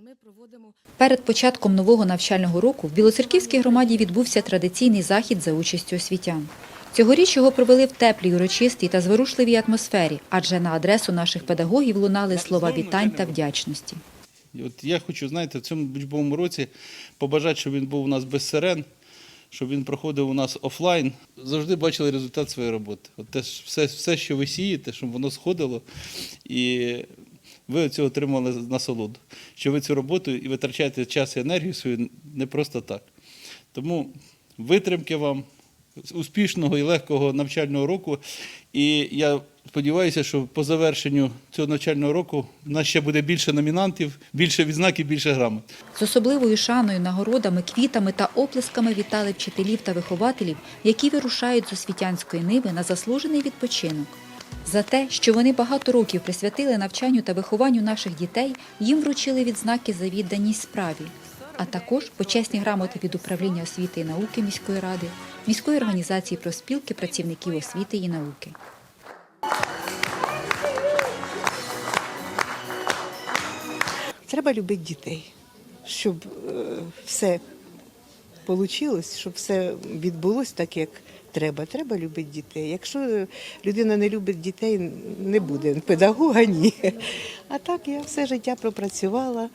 ми проводимо Перед початком нового навчального року в Білоцерківській громаді відбувся традиційний захід за участю освітян. Цьогоріч його провели в теплій, урочистій та зворушливій атмосфері, адже на адресу наших педагогів лунали слова вітань та вдячності. От я хочу, знаєте, в цьому учбовому році побажати, щоб він був у нас без сирен, щоб він проходив у нас офлайн. Завжди бачили результат своєї роботи. От те, все, все, що ви сієте, щоб воно сходило, і ви цього отримали насолоду. Що ви цю роботу і витрачаєте час і енергію свою не просто так. Тому витримки вам, успішного і легкого навчального року. І я сподіваюся, що по завершенню цього навчального року в нас ще буде більше номінантів, більше відзнаків, більше грамот. З особливою шаною, нагородами, квітами та оплесками вітали вчителів та вихователів, які вирушають з освітянської ниви на заслужений відпочинок. За те, що вони багато років присвятили навчанню та вихованню наших дітей, їм вручили відзнаки за відданість справі, а також почесні грамоти від управління освіти і науки міської ради, міської організації профспілки працівників освіти і науки. Треба любити дітей, щоб е, все вийшло, щоб все відбулося так, як треба. Треба любити дітей. Якщо людина не любить дітей, не буде педагога, ні. А так я все життя пропрацювала.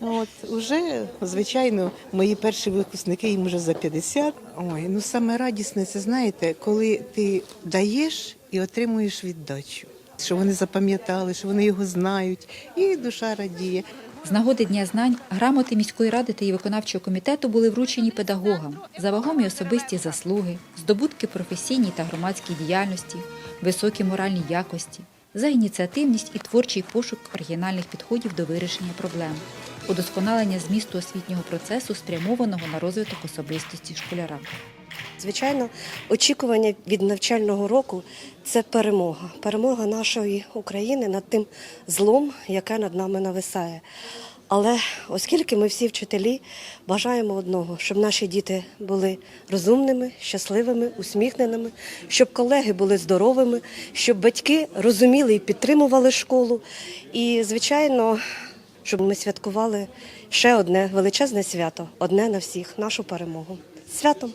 От уже, звичайно, мої перші випускники їм вже за 50. Ой, ну саме радісне, це знаєте, коли ти даєш і отримуєш віддачу. Що вони запам'ятали, що вони його знають, і душа радіє. З нагоди Дня знань грамоти міської ради та її виконавчого комітету були вручені педагогам за вагомі особисті заслуги, здобутки професійній та громадській діяльності, високі моральні якості, за ініціативність і творчий пошук оригінальних підходів до вирішення проблем, удосконалення змісту освітнього процесу, спрямованого на розвиток особистості школяра. Звичайно, очікування від навчального року це перемога. Перемога нашої України над тим злом, яке над нами нависає. Але оскільки ми всі вчителі бажаємо одного, щоб наші діти були розумними, щасливими, усміхненими, щоб колеги були здоровими, щоб батьки розуміли і підтримували школу. І, звичайно, щоб ми святкували ще одне величезне свято, одне на всіх нашу перемогу. Святом!